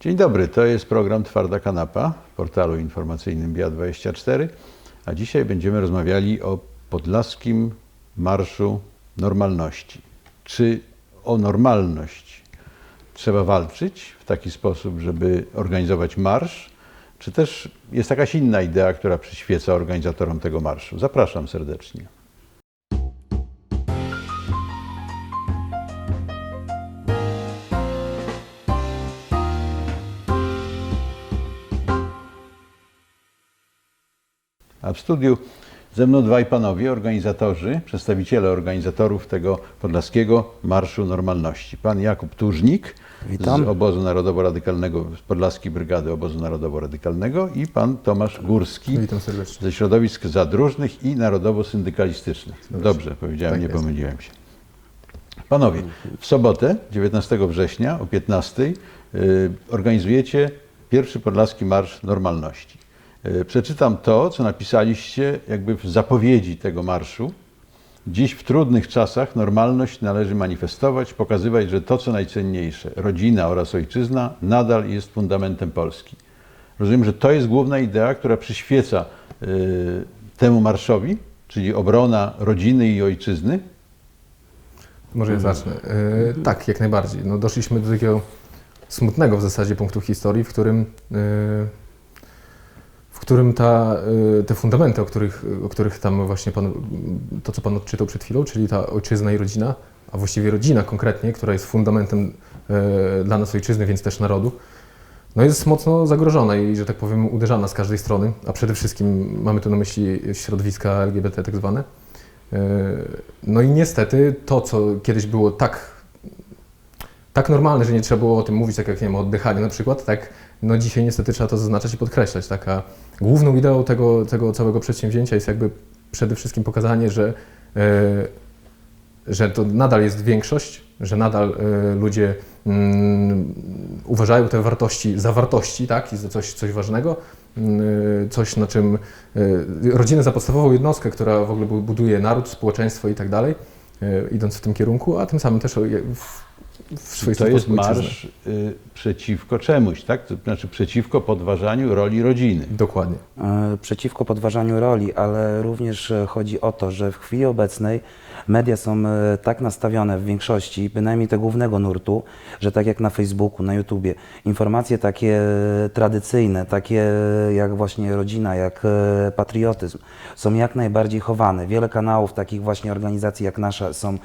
Dzień dobry, to jest program Twarda Kanapa w portalu informacyjnym BIA24, a dzisiaj będziemy rozmawiali o podlaskim Marszu Normalności. Czy o normalność trzeba walczyć w taki sposób, żeby organizować marsz, czy też jest jakaś inna idea, która przyświeca organizatorom tego marszu? Zapraszam serdecznie. A w studiu ze mną dwaj panowie, organizatorzy, przedstawiciele organizatorów tego podlaskiego Marszu Normalności. Pan Jakub Tużnik Witam. z Obozu Narodowo-Radykalnego, z Podlaskiej Brygady Obozu Narodowo-Radykalnego i pan Tomasz Górski ze środowisk zadróżnych i narodowo-syndykalistycznych. Dobrze powiedziałem, Tak nie jest. pomyliłem się. Panowie, w sobotę, 19 września o 15 y, organizujecie pierwszy Podlaski Marsz Normalności. Y, Przeczytam to, co napisaliście jakby w zapowiedzi tego marszu. Dziś w trudnych czasach normalność należy manifestować, pokazywać, że to, co najcenniejsze, rodzina oraz ojczyzna, nadal jest fundamentem Polski. Rozumiem, że to jest główna idea, która przyświeca y, temu marszowi, czyli obrona rodziny i ojczyzny. Może ja Mhm. zacznę. E, tak, jak najbardziej. No, doszliśmy do takiego smutnego w zasadzie punktu historii, w którym, e, w którym ta, e, te fundamenty, o których, o których tam właśnie pan, to, co Pan odczytał przed chwilą, czyli ta ojczyzna i rodzina, a właściwie rodzina konkretnie, która jest fundamentem e, dla nas ojczyzny, więc też narodu, no jest mocno zagrożona i, że tak powiem, uderzana z każdej strony, a przede wszystkim mamy tu na myśli środowiska LGBT tak zwane. E, No i niestety to, co kiedyś było tak, tak normalne, że nie trzeba było o tym mówić, tak jak nie wiem, o na przykład, tak no dzisiaj niestety trzeba to zaznaczać i podkreślać. Taka główną ideą tego, tego całego przedsięwzięcia jest jakby przede wszystkim pokazanie, że, e, że to nadal jest większość, że nadal e, ludzie mm, uważają te wartości za wartości, tak, i za coś, coś ważnego, mm, coś na czym e, rodzinę za podstawową jednostkę, która w ogóle bu- buduje naród, społeczeństwo i tak dalej, e, idąc w tym kierunku, a tym samym też w To jest marsz y, przeciwko czemuś, tak? To znaczy przeciwko podważaniu roli rodziny. Dokładnie. E, przeciwko podważaniu roli, ale również e, chodzi o to, że w chwili obecnej media są e, tak nastawione w większości, bynajmniej te głównego nurtu, że tak jak na Facebooku, na YouTubie, informacje takie e, tradycyjne, takie e, jak właśnie rodzina, jak patriotyzm, są jak najbardziej chowane. Wiele kanałów takich właśnie organizacji jak nasza są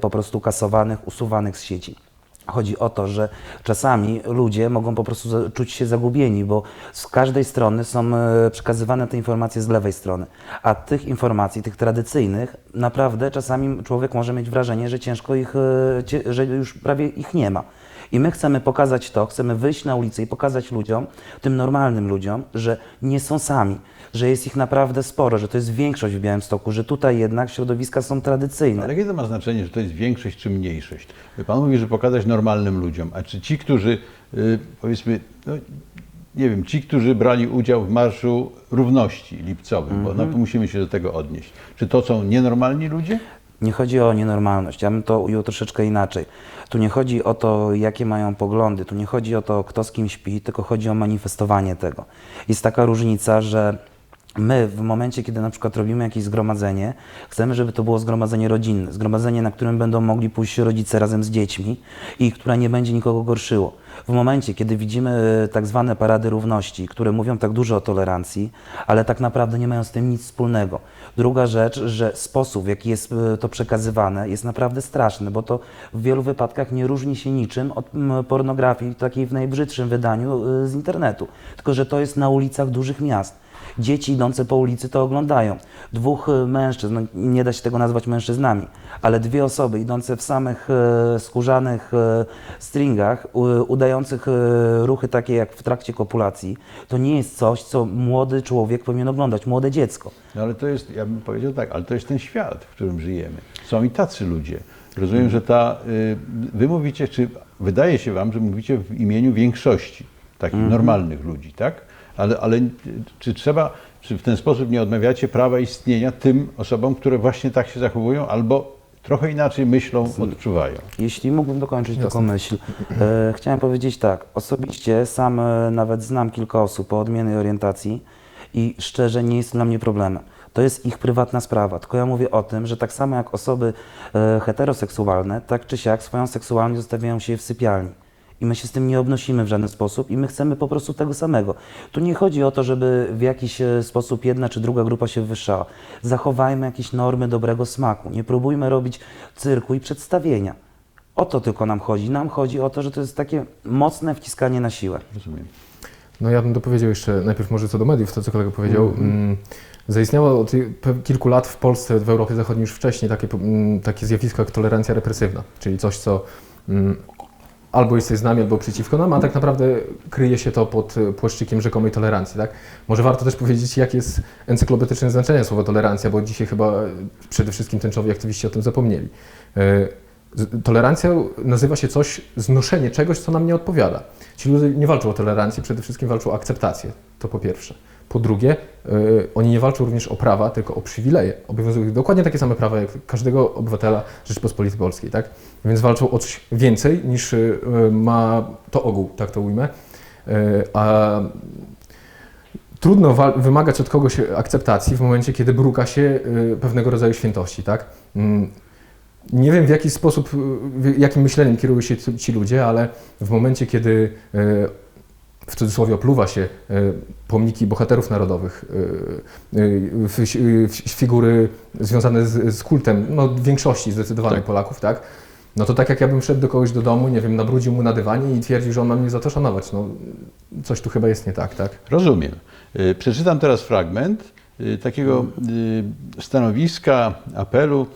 po prostu kasowanych, usuwanych z sieci. Chodzi o to, że czasami ludzie mogą po prostu czuć się zagubieni, bo z każdej strony są e, przekazywane te informacje z lewej strony, a tych informacji, tych tradycyjnych, naprawdę czasami człowiek może mieć wrażenie, że ciężko ich, e, że już prawie ich nie ma. I my chcemy pokazać to, chcemy wyjść na ulicę i pokazać ludziom, tym normalnym ludziom, że nie są sami, że jest ich naprawdę sporo, że to jest większość w Białymstoku, że tutaj jednak środowiska są tradycyjne. Ale jakie to ma znaczenie, że to jest większość czy mniejszość? Pan mówi, że pokazać normalnym ludziom, a czy ci, którzy y, powiedzmy, no, nie wiem, ci, którzy brali udział w Marszu Równości lipcowym, bo no, musimy się do tego odnieść. Czy to są nienormalni ludzie? Nie chodzi o nienormalność, ja bym to ujął troszeczkę inaczej. Tu nie chodzi o to, jakie mają poglądy, tu nie chodzi o to, kto z kim śpi, tylko chodzi o manifestowanie tego. Jest taka różnica, że my w momencie, kiedy na przykład robimy jakieś zgromadzenie, chcemy, żeby to było zgromadzenie rodzinne, zgromadzenie, na którym będą mogli pójść rodzice razem z dziećmi i które nie będzie nikogo gorszyło. W momencie, kiedy widzimy e, tak zwane parady równości, które mówią tak dużo o tolerancji, ale tak naprawdę nie mają z tym nic wspólnego. Druga rzecz, że sposób, w jaki jest e, to przekazywane, jest naprawdę straszny, bo to w wielu wypadkach nie różni się niczym od pornografii, takiej w najbrzydszym wydaniu e, z internetu. Tylko, że to jest na ulicach dużych miast. Dzieci idące po ulicy to oglądają. Dwóch e, mężczyzn, no, nie da się tego nazwać mężczyznami, ale dwie osoby idące w samych e, skórzanych e, stringach, udających ruchy takie jak w trakcie kopulacji, to nie jest coś, co młody człowiek powinien oglądać, młode dziecko. No ale to jest, ja bym powiedział tak, ale to jest ten świat, w którym żyjemy. Są i tacy ludzie. Rozumiem, że ta, y, wy mówicie, czy wydaje się wam, że mówicie w imieniu większości takich normalnych ludzi, tak? Ale, ale czy trzeba, czy w ten sposób nie odmawiacie prawa istnienia tym osobom, które właśnie tak się zachowują, albo trochę inaczej myślą, odczuwają. Jeśli mógłbym dokończyć Jasne. taką myśl. E, chciałem powiedzieć tak. Osobiście sam e, nawet znam kilka osób o odmiennej orientacji i szczerze nie jest to dla mnie problemem. To jest ich prywatna sprawa. Tylko ja mówię o tym, że tak samo jak osoby e, heteroseksualne, tak czy siak swoją seksualność zostawiają się w sypialni. I my się z tym nie obnosimy w żaden sposób i my chcemy po prostu tego samego. Tu nie chodzi o to, żeby w jakiś e, sposób jedna czy druga grupa się wywyższała. Zachowajmy jakieś normy dobrego smaku. Nie próbujmy robić cyrku i przedstawienia. O to tylko nam chodzi. Nam chodzi o to, że to jest takie mocne wciskanie na siłę. Rozumiem. No ja bym dopowiedział jeszcze najpierw może co do mediów, to co kolega powiedział. Mm. Zaistniało od kilku lat w Polsce, w Europie Zachodniej już wcześniej takie, mm, takie zjawisko jak tolerancja represywna, czyli coś, co mm, albo jesteś z nami, albo przeciwko nam, a tak naprawdę kryje się to pod e, płaszczykiem rzekomej tolerancji. Tak? Może warto też powiedzieć, jakie jest encyklopedyczne znaczenie słowa tolerancja, bo dzisiaj chyba e, przede wszystkim tęczowi aktywiści o tym zapomnieli. E, Tolerancja nazywa się coś, znoszenie czegoś, co nam nie odpowiada. Ci ludzie nie walczą o tolerancję, przede wszystkim walczą o akceptację. To po pierwsze. Po drugie, y, oni nie walczą również o prawa, tylko o przywileje. Obowiązują ich dokładnie takie same prawa jak każdego obywatela Rzeczypospolitej Polskiej, tak? Więc walczą o coś więcej niż y, ma to ogół, tak to ujmę. Y, a trudno wymagać od kogoś akceptacji w momencie, kiedy bruka się pewnego rodzaju świętości, tak? Mm, Nie wiem w jaki sposób, w- jakim myśleniem kierują się ci- ludzie, ale w momencie, kiedy w cudzysłowie opluwa się y, pomniki bohaterów narodowych, y, w- figury związane z, z kultem, no w większości zdecydowanej Tak. Polaków, tak? No to tak jak ja bym szedł do kogoś do domu, nie wiem, nabrudził mu na dywanie i twierdził, że on ma mnie za to szanować. No coś tu chyba jest nie tak, tak? Rozumiem. Przeczytam teraz fragment takiego y, stanowiska, apelu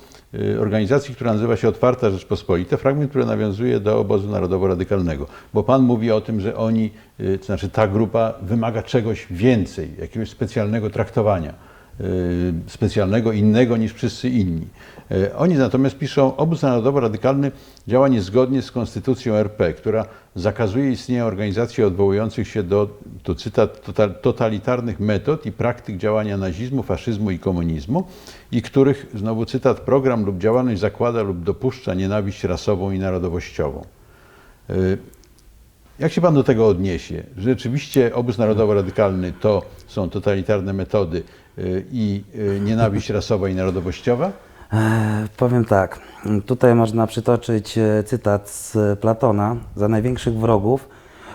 organizacji, która nazywa się Otwarta Rzeczpospolita. Fragment, który nawiązuje do obozu narodowo-radykalnego. Bo Pan mówi o tym, że oni, y, to znaczy ta grupa wymaga czegoś więcej, jakiegoś specjalnego traktowania. Y, Specjalnego, innego niż wszyscy inni. Y, Oni natomiast piszą, obóz narodowo-radykalny działa niezgodnie z konstytucją RP, która zakazuje istnienia organizacji odwołujących się do, tu cytat, total, totalitarnych metod i praktyk działania nazizmu, faszyzmu i komunizmu i których, znowu cytat, program lub działalność zakłada lub dopuszcza nienawiść rasową i narodowościową. Y, Jak się Pan do tego odniesie? Rzeczywiście obóz narodowo-radykalny to są totalitarne metody i y, nienawiść rasowa i narodowościowa? E, powiem tak, tutaj można przytoczyć e, cytat z Platona. Za największych wrogów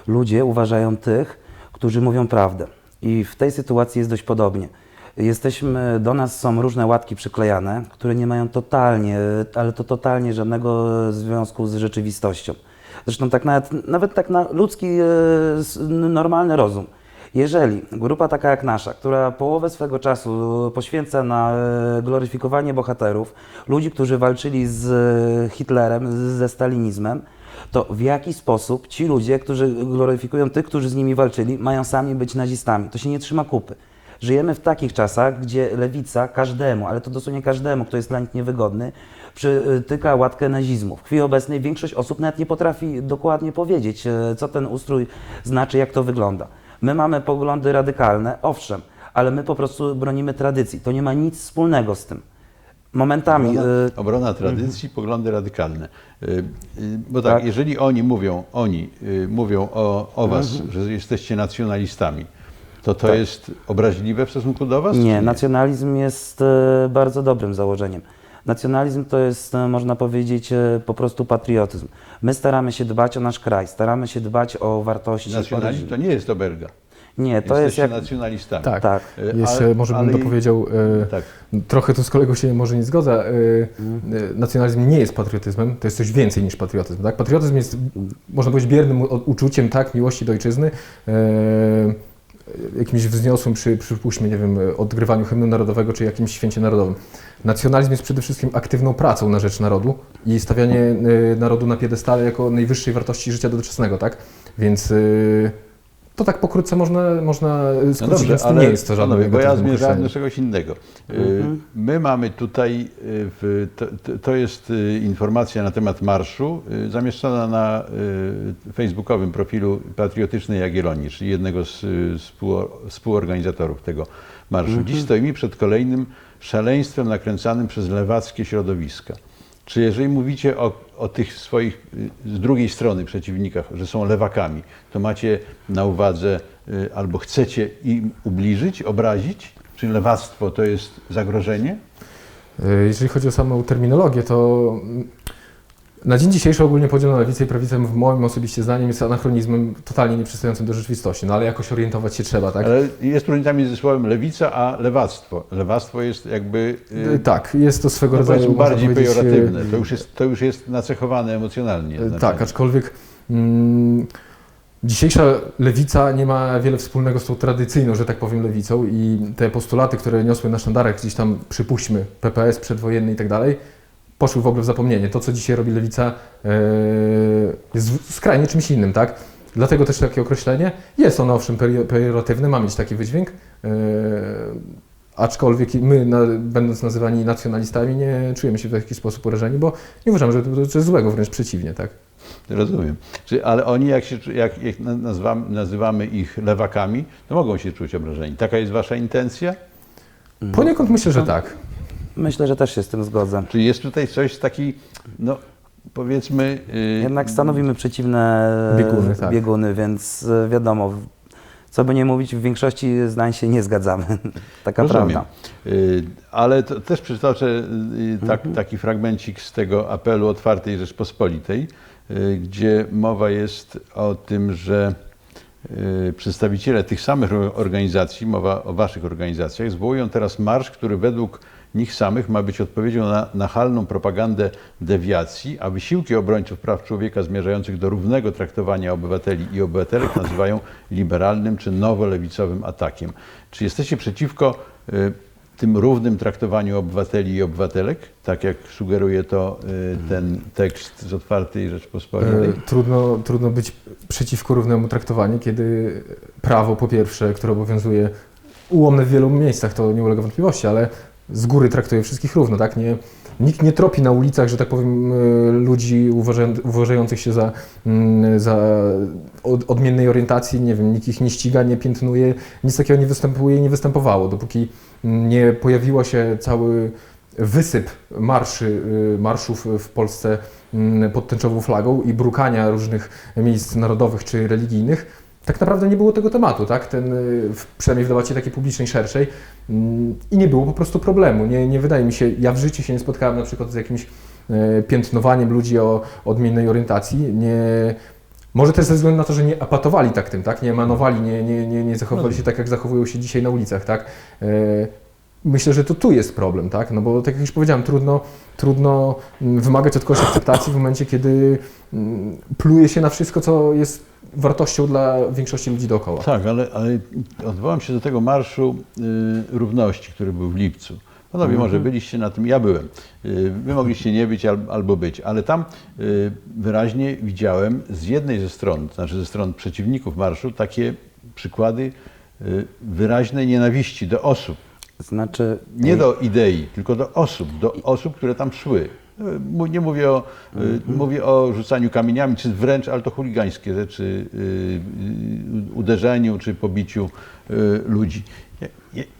ludzie uważają tych, którzy mówią prawdę. I w tej sytuacji jest dość podobnie. Jesteśmy, do nas są różne łatki przyklejane, które nie mają totalnie, ale to totalnie żadnego związku z rzeczywistością. Zresztą tak nawet, nawet tak na ludzki, e, normalny rozum. Jeżeli grupa taka jak nasza, która połowę swego czasu poświęca na e, gloryfikowanie bohaterów, ludzi, którzy walczyli z e, Hitlerem, ze stalinizmem, to w jaki sposób ci ludzie, którzy gloryfikują tych, którzy z nimi walczyli, mają sami być nazistami? To się nie trzyma kupy. Żyjemy w takich czasach, gdzie lewica każdemu, ale to dosłownie każdemu, kto jest dla nich niewygodny, przytyka łatkę nazizmu. W chwili obecnej większość osób nawet nie potrafi dokładnie powiedzieć, e, co ten ustrój znaczy, jak to wygląda. My mamy poglądy radykalne, owszem, ale my po prostu bronimy tradycji. To nie ma nic wspólnego z tym. Momentami. Obrona, e, obrona tradycji, poglądy radykalne. Y, y, Bo tak, Tak. jeżeli oni mówią, oni y, mówią o, o was, że jesteście nacjonalistami, to to Tak. jest obraźliwe w stosunku do was? czy Nie, nacjonalizm jest e, bardzo dobrym założeniem. Nacjonalizm to jest, e, można powiedzieć, e, po prostu patriotyzm. My staramy się dbać o nasz kraj, staramy się dbać o wartości. Nacjonalizm to nie jest oberga. Nie, to jest jak. nacjonalistami. Tak. Tak. Y, Jeszcze ale- może bym ale- dopowiedział, e, Tak. trochę tu z kolegą się może nie zgodzę, e, e, nacjonalizm nie jest patriotyzmem, to jest coś więcej niż patriotyzm. Tak? Patriotyzm jest, można powiedzieć, biernym uczuciem tak, miłości do ojczyzny, e, jakimś wzniosłym przy, przypuśćmy, nie wiem, odgrywaniu hymnu narodowego czy jakimś święcie narodowym. Nacjonalizm jest przede wszystkim aktywną pracą na rzecz narodu i stawianie e, narodu na piedestale jako najwyższej wartości życia doczesnego, tak? Więc e, to tak pokrótce można, można No skrócić, to ale nie jest to żadne bo ja zmierzałem określenie. do czegoś innego. Y, Mhm. My mamy tutaj, w, to, jest informacja na temat marszu zamieszczona na facebookowym profilu Patriotycznej Jagiellonii, czyli jednego z współ, współorganizatorów tego marszu. Mhm. Dziś stoimy przed kolejnym szaleństwem nakręcanym przez lewackie środowiska. Czy jeżeli mówicie o, o tych swoich y, z drugiej strony przeciwnikach, że są lewakami, to macie na uwadze y, albo chcecie im ubliżyć, obrazić? Czy lewactwo to jest zagrożenie? E, Jeżeli chodzi o samą terminologię, to na dzień dzisiejszy ogólnie podział na lewicę i prawicę w moim osobiście zdaniem jest anachronizmem totalnie nieprzystającym do rzeczywistości, no ale jakoś orientować się trzeba, tak? Ale jest różnica między słowem lewica a lewactwo. Lewactwo jest jakby E, y, Tak, jest to swego no rodzaju bardziej pejoratywne. To już, jest, to już jest nacechowane emocjonalnie. E, znaczenie. Tak, aczkolwiek mm, dzisiejsza lewica nie ma wiele wspólnego z tą tradycyjną, że tak powiem, lewicą i te postulaty, które niosły na sztandarach gdzieś tam, przypuśćmy, PPS przedwojenny i tak dalej, poszły w ogóle w zapomnienie. To, co dzisiaj robi lewica, e, jest skrajnie czymś innym, tak? Dlatego też takie określenie. Jest ono owszem pejo- pejoratywne, ma mieć taki wydźwięk, e, aczkolwiek my, będąc nazywani nacjonalistami, nie czujemy się w jakiś sposób urażeni, bo nie uważamy, że to coś złego, wręcz przeciwnie, tak? Rozumiem. Ale oni, jak, się, jak, jak na- nazwamy, nazywamy ich lewakami, to mogą się czuć obrażeni. Taka jest wasza intencja? Poniekąd myślę, że tak. Myślę, że też się z tym zgodzę. Czy jest tutaj coś taki, no powiedzmy... y, Jednak stanowimy przeciwne Bieguny, tak. bieguny więc e, wiadomo, co by nie mówić, w większości zdań się nie zgadzamy. Taka Rozumiem. prawda. Y, Ale to też przytoczę y, tak, Mhm. taki fragmencik z tego apelu Otwartej Rzeczpospolitej, y, gdzie mowa jest o tym, że y, przedstawiciele tych samych organizacji, mowa o waszych organizacjach, zwołują teraz marsz, który według nich samych ma być odpowiedzią na nachalną propagandę dewiacji, a wysiłki obrońców praw człowieka zmierzających do równego traktowania obywateli i obywatelek nazywają liberalnym czy nowolewicowym atakiem. Czy jesteście przeciwko y, tym równym traktowaniu obywateli i obywatelek, tak jak sugeruje to y, ten tekst z otwartej Rzeczpospolitej? E, Trudno, trudno być przeciwko równemu traktowaniu, kiedy prawo po pierwsze, które obowiązuje ułomne w wielu miejscach, to nie ulega wątpliwości, ale z góry traktuje wszystkich równo, tak? Nie, nikt nie tropi na ulicach, że tak powiem, e, ludzi uważają- uważających się za, mm, za od, odmiennej orientacji, nie wiem, nikt ich nie ściga, nie piętnuje, nic takiego nie występuje i nie występowało, dopóki nie pojawiło się cały wysyp marszy, y, marszów w Polsce mm, pod tęczową flagą i brukania różnych miejsc narodowych czy religijnych, tak naprawdę nie było tego tematu, tak? Ten, y, przynajmniej w debacie takiej publicznej, szerszej mm, i nie było po prostu problemu. Nie, nie wydaje mi się, ja w życiu się nie spotkałem na przykład z jakimś e, piętnowaniem ludzi o odmiennej orientacji, nie... Może też ze względu na to, że nie apatowali tak tym, tak? Nie emanowali, nie, nie, nie, nie zachowywali się tak, jak zachowują się dzisiaj na ulicach, tak? Myślę, że to tu jest problem, tak? No bo tak jak już powiedziałem, trudno, trudno mm, wymagać od kogoś akceptacji w momencie, kiedy mm, pluje się na wszystko, co jest wartością dla większości ludzi dookoła. Tak, ale, ale odwołam się do tego Marszu y, Równości, który był w lipcu. Panowie, może byliście na tym, ja byłem. Y, Wy mogliście nie być al, albo być, ale tam y, wyraźnie widziałem z jednej ze stron, to znaczy ze stron przeciwników marszu, takie przykłady y, wyraźnej nienawiści do osób. Znaczy, Nie do idei, tylko do osób, do osób, które tam szły. Mu- Nie mówię o, y, mówię o rzucaniu kamieniami, czy wręcz, ale to chuligańskie rzeczy, y, uderzeniu czy pobiciu ludzi.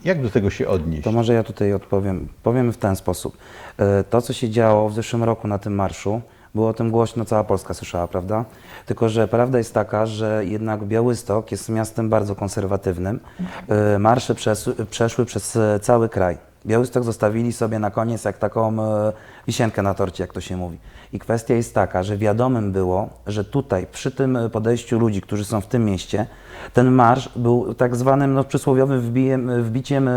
Jak- do tego się odnieść? To może ja tutaj odpowiem. Powiem w ten sposób. E, To, co się działo w zeszłym roku na tym marszu, było o tym głośno, cała Polska słyszała, prawda? Tylko, że prawda jest taka, że jednak Białystok jest miastem bardzo konserwatywnym. E, Marsze przes- przeszły przez e, cały kraj. Białystok zostawili sobie na koniec jak taką e, wisienkę na torcie, jak to się mówi. I kwestia jest taka, że wiadomym było, że tutaj, przy tym e, podejściu ludzi, którzy są w tym mieście, ten marsz był tak zwanym no, przysłowiowym wbijem, wbiciem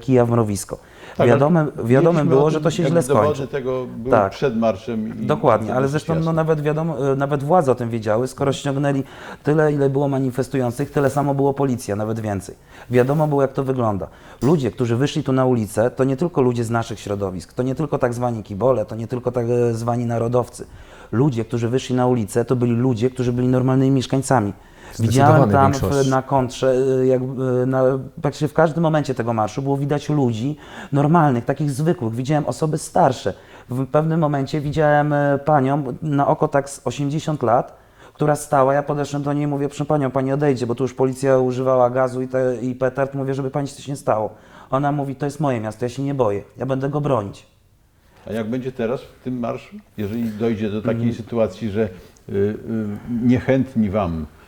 kija w mrowisko. Tak, Wiadome, wiadomym było, że to się źle skończy. Tego były Tak. przed marszem. I Dokładnie, ale zresztą no, nawet wiadomo, e, nawet władze o tym wiedziały, skoro ściągnęli tyle, ile było manifestujących, tyle samo było policja, nawet więcej. Wiadomo było, jak to wygląda. Ludzie, którzy wyszli tu na ulicę, to nie tylko ludzie z naszych środowisk, to nie tylko tak zwani kibole, to nie tylko tak e, zwani narodowcy. Ludzie, którzy wyszli na ulicę, to byli ludzie, którzy byli normalnymi mieszkańcami. Widziałem tam w, na kontrze, y, jak, y, na, praktycznie w każdym momencie tego marszu było widać ludzi normalnych, takich zwykłych. Widziałem osoby starsze. W pewnym momencie widziałem y, panią na oko tak z 80 lat, która stała. Ja podeszłem do niej i mówię, proszę panią, pani odejdzie, bo tu już policja używała gazu i, te, i petard. Mówię, żeby pani coś nie stało. Ona mówi, to jest moje miasto, ja się nie boję, ja będę go bronić. A jak będzie teraz w tym marszu? Jeżeli dojdzie do takiej Mhm. sytuacji, że y, y, niechętni Wam, y,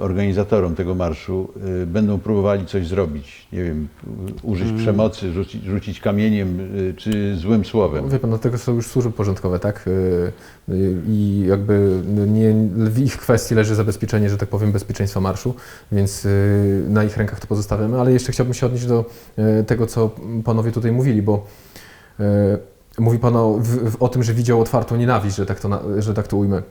organizatorom tego marszu, y, będą próbowali coś zrobić, nie wiem, y, użyć Mhm. przemocy, rzucić, rzucić kamieniem y, czy złym słowem. Wie pan, do tego są już służby porządkowe, tak? Y, y, I jakby nie, w ich kwestii leży zabezpieczenie, że tak powiem, bezpieczeństwa marszu, więc y, na ich rękach to pozostawiamy. Ale jeszcze chciałbym się odnieść do y, tego, co panowie tutaj mówili, bo y, mówi pan o, o tym, że widział otwartą nienawiść, że tak to, że tak to ujmę.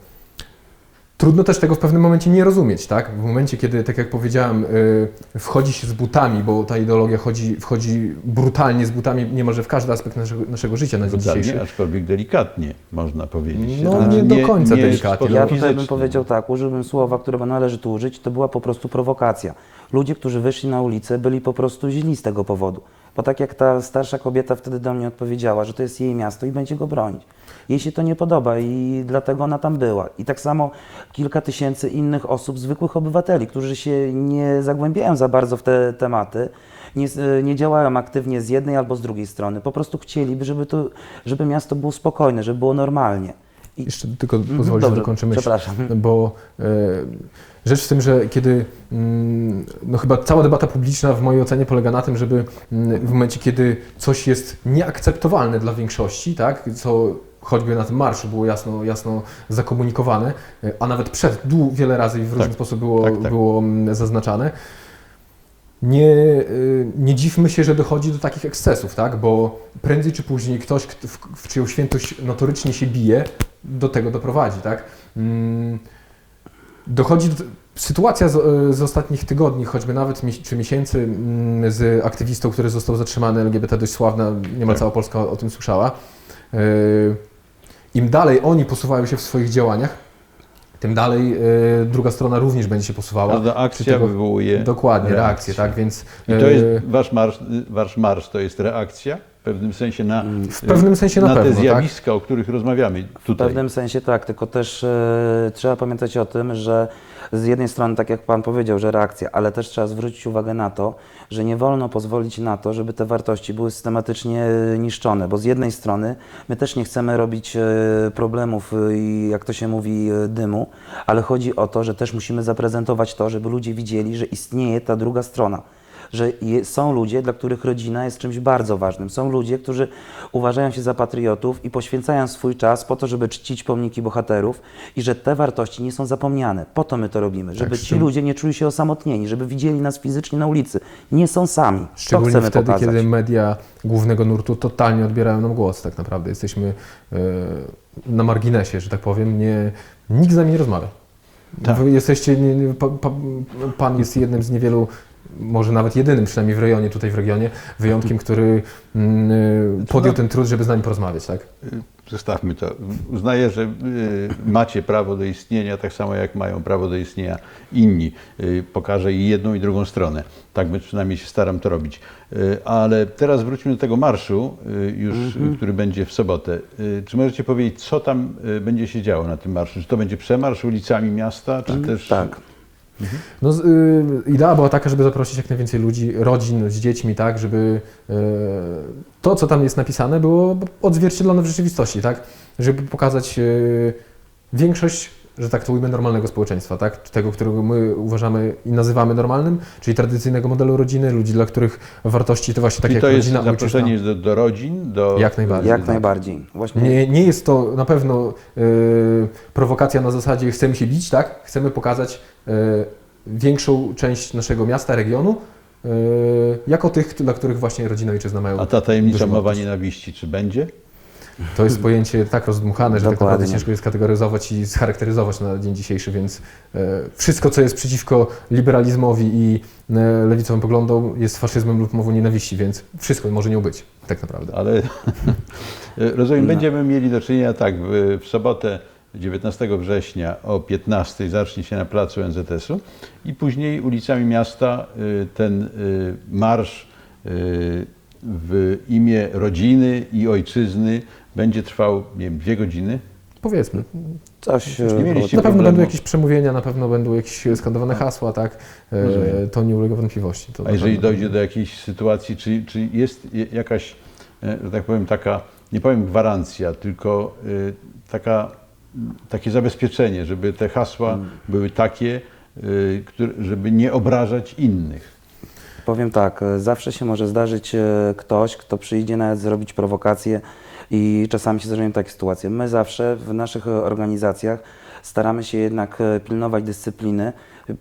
Trudno też tego w pewnym momencie nie rozumieć, tak? W momencie, kiedy, tak jak powiedziałem, y, wchodzi się z butami, bo ta ideologia chodzi, wchodzi brutalnie z butami niemalże w każdy aspekt naszego, naszego życia na dzień dzisiejszy. Aczkolwiek delikatnie, można powiedzieć. No, To nie do końca w delikatnie. Ja tutaj bym powiedział tak, użyłbym słowa, którego należy tu użyć, to była po prostu prowokacja. Ludzie, którzy wyszli na ulicę, byli po prostu źli z tego powodu. Bo tak jak ta starsza kobieta wtedy do mnie odpowiedziała, że to jest jej miasto i będzie go bronić. Jej się to nie podoba i dlatego ona tam była. I tak samo kilka tysięcy innych osób, zwykłych obywateli, którzy się nie zagłębiają za bardzo w te tematy, nie, nie działają aktywnie z jednej albo z drugiej strony. Po prostu chcieliby, żeby, to, żeby miasto było spokojne, żeby było normalnie. I Jeszcze tylko pozwolisz, że dokończę myśl. przepraszam. Bo e, rzecz w tym, że kiedy, mm, no chyba cała debata publiczna w mojej ocenie polega na tym, żeby mm, w momencie, kiedy coś jest nieakceptowalne dla większości, tak, co choćby na tym marszu było jasno, jasno zakomunikowane, e, a nawet przed wiele razy i w różny Tak, sposób było, tak, tak. było mm, zaznaczane, nie, y, nie dziwmy się, że dochodzi do takich ekscesów, tak? bo prędzej czy później ktoś, kto- w, w czyją świętość notorycznie się bije, do tego doprowadzi. Tak? Mm, Dochodzi do, sytuacja z, z ostatnich tygodni, choćby nawet czy miesięcy mm, z aktywistą, który został zatrzymany, LGBT dość sławna, niemal Tak. cała Polska o tym słyszała. Y, Im dalej oni posuwają się w swoich działaniach, tym dalej y, druga strona również będzie się posuwała. Każda akcja tego- wywołuje Dokładnie, reakcję, reakcję. tak, więc... I to jest y, wasz marsz, wasz marsz to jest reakcja w pewnym sensie na, W pewnym sensie na na pewno, te tak? zjawiska, o których rozmawiamy W tutaj. pewnym sensie tak, tylko też e, trzeba pamiętać o tym, że z jednej strony, tak jak Pan powiedział, że reakcja, ale też trzeba zwrócić uwagę na to, że nie wolno pozwolić na to, żeby te wartości były systematycznie e, niszczone, bo z jednej strony my też nie chcemy robić e, problemów i jak to się mówi dymu, ale chodzi o to, że też musimy zaprezentować to, żeby ludzie widzieli, że istnieje ta druga strona że je, są ludzie, dla których rodzina jest czymś bardzo ważnym. Są ludzie, którzy uważają się za patriotów i poświęcają swój czas po to, żeby czcić pomniki bohaterów i że te wartości nie są zapomniane. Po to my to robimy, żeby z ci ludzie nie czuli się osamotnieni, żeby widzieli nas fizycznie na ulicy. Nie są sami. To Szczególnie chcemy wtedy, pokazać. kiedy media głównego nurtu totalnie odbierają nam głos, tak naprawdę. Jesteśmy e, na marginesie, że tak powiem. Nie, nikt z nami nie rozmawia. Tak. Wy jesteście, nie, nie, pa, pa, pan jest jednym z niewielu, może nawet jedynym przynajmniej w rejonie, tutaj w regionie, wyjątkiem, który mm, e, podjął ten trud, żeby z nami porozmawiać, tak? Zostawmy to. Uznaję, że y, macie prawo do istnienia, tak samo jak mają prawo do istnienia inni. Y, pokażę i jedną, i drugą stronę. Tak my przynajmniej się staram to robić. Y, ale teraz wróćmy do tego marszu, y, już, y, który będzie w sobotę. Y, czy możecie powiedzieć, co tam y, będzie się działo na tym marszu? Czy to będzie przemarsz ulicami miasta, czy też... Tak. No, y, idea była taka, żeby zaprosić jak najwięcej ludzi, rodzin z dziećmi, tak, żeby y, to, co tam jest napisane, było odzwierciedlone w rzeczywistości, tak, żeby pokazać y, większość, że tak to ujmę, normalnego społeczeństwa, tak, tego, którego my uważamy i nazywamy normalnym, czyli tradycyjnego modelu rodziny, ludzi, dla których wartości to właśnie tak Czyli jak to jest rodzina, ojczyzna. zaproszenie do, do rodzin, do... Jak najbardziej. Jak najbardziej. Właśnie Nie, nie jest to na pewno y, prowokacja na zasadzie chcemy się bić, tak? Chcemy pokazać y, większą część naszego miasta, regionu, y, jako tych, dla których właśnie rodzina i ojczyzna mają. A ta tajemnicza mowa nienawiści, czy będzie? To jest pojęcie tak rozdmuchane, że tak naprawdę Dokładnie. ciężko je skategoryzować i scharakteryzować na dzień dzisiejszy, więc y, wszystko, co jest przeciwko liberalizmowi i y, lewicowym poglądom jest faszyzmem lub mową nienawiści, więc wszystko może nią być, tak naprawdę. Ale rozumiem, No. będziemy mieli do czynienia tak, w, w sobotę 19 września o 15 zacznie się na placu NZS-u i później ulicami miasta y, ten marsz w imię rodziny i ojczyzny będzie trwał, nie wiem, dwie godziny. Powiedzmy. coś... nie e, mieliście Na pewno problemu. będą jakieś przemówienia, na pewno będą jakieś skandowane hasła, tak? E, Rozumiem. to nie ulega wątpliwości. To A jeżeli pewno dojdzie do jakiejś sytuacji, czy, czy jest je- jakaś, e, że tak powiem, taka nie powiem gwarancja, tylko taka, takie zabezpieczenie, żeby te hasła były takie, żeby nie obrażać innych. Powiem tak, zawsze się może zdarzyć ktoś, kto przyjdzie nawet zrobić prowokację i czasami się zdarzają takie sytuacje. My zawsze w naszych organizacjach staramy się jednak e, pilnować dyscypliny,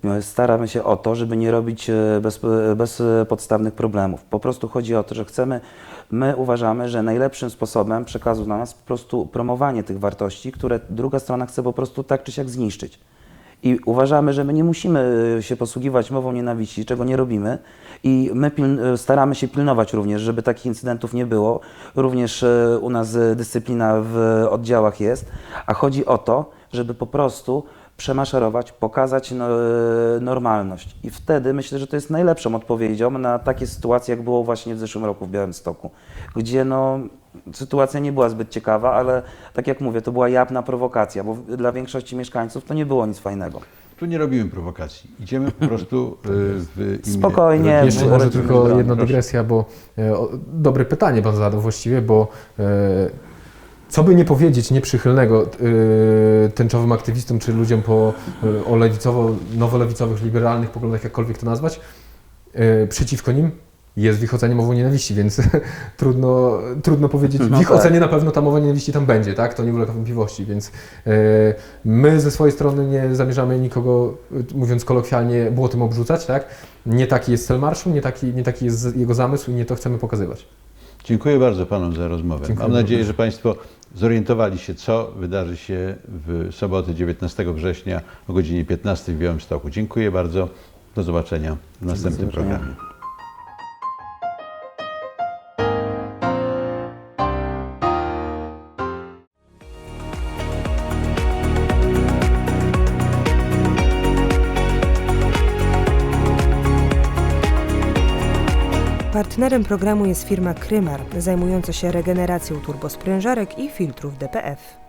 e, staramy się o to, żeby nie robić e, bez, e, bezpodstawnych problemów. Po prostu chodzi o to, że chcemy, my uważamy, że najlepszym sposobem przekazu dla nas po prostu promowanie tych wartości, które druga strona chce po prostu tak czy siak zniszczyć. I uważamy, że my nie musimy y, się posługiwać mową nienawiści, czego nie robimy. I my y, staramy się pilnować również, żeby takich incydentów nie było. Również y, u nas dyscyplina w oddziałach jest. A chodzi o to, żeby po prostu przemaszerować, pokazać no, y, normalność. I wtedy myślę, że to jest najlepszą odpowiedzią na takie sytuacje, jak było właśnie w zeszłym roku w Białymstoku, gdzie no, sytuacja nie była zbyt ciekawa, ale tak jak mówię, to była jawna prowokacja, bo dla większości mieszkańców to nie było nic fajnego. Tu nie robimy prowokacji. Idziemy po prostu y, w imię Spokojnie, rodziny. Jeszcze może tylko jedna dygresja, bo e, dobre pytanie Pan zadał właściwie, bo e, co by nie powiedzieć nieprzychylnego e, tęczowym aktywistom czy ludziom po, e, o lewicowo, nowolewicowych, liberalnych poglądach, jakkolwiek to nazwać, e, przeciwko nim jest w ich ocenie mową nienawiści, więc trudno, trudno powiedzieć. W No ich tak. ocenie na pewno ta mowa nienawiści tam będzie, tak? To nie ulega wątpliwości, więc e, my ze swojej strony nie zamierzamy nikogo, e, mówiąc kolokwialnie, błotem obrzucać, tak? Nie taki jest cel marszu, nie taki, nie taki jest jego zamysł i nie to chcemy pokazywać. Dziękuję bardzo panom za rozmowę. Dziękuję Mam nadzieję, że państwo zorientowali się, co wydarzy się w sobotę 19 września o godzinie 15 w Białymstoku. Dziękuję bardzo. Do zobaczenia w następnym programie. Partnerem programu jest firma Krymar, zajmująca się regeneracją turbosprężarek i filtrów DPF.